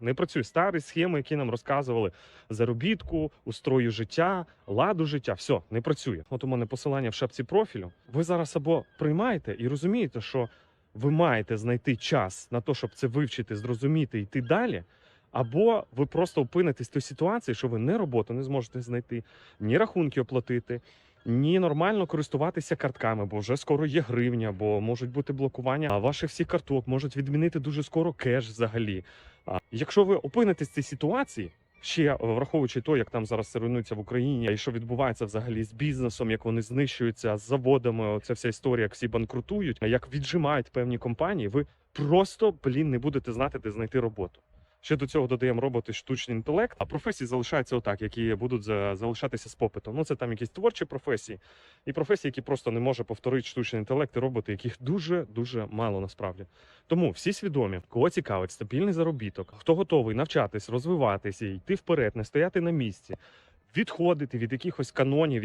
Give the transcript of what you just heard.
Не працює старі схеми, які нам розказували заробітку, устрою життя, ладу життя. Все не працює. От у мене посилання в шапці профілю. Ви зараз або приймаєте і розумієте, що ви маєте знайти час на те, щоб це вивчити, зрозуміти йти далі. Або ви просто опинитесь в той ситуації, що ви не роботу не зможете знайти, ні рахунки оплатити, ні нормально користуватися картками, бо вже скоро є гривня, бо можуть бути блокування а ваших всіх карток, можуть відмінити дуже скоро кеш взагалі. А якщо ви опинитесь в цій ситуації, ще враховуючи те, як там зараз руйнується в Україні, і що відбувається взагалі з бізнесом, як вони знищуються з заводами, оця вся історія, як всі банкрутують, як віджимають певні компанії, ви просто блін не будете знати, де знайти роботу. Ще до цього додаємо роботи штучний інтелект, а професії залишаються отак, які будуть за- залишатися з попитом. Ну це там якісь творчі професії, і професії, які просто не може повторити штучний інтелект, і роботи, яких дуже дуже мало насправді. Тому всі свідомі, кого цікавить стабільний заробіток, хто готовий навчатись, розвиватися, йти вперед, не стояти на місці, відходити від якихось канонів,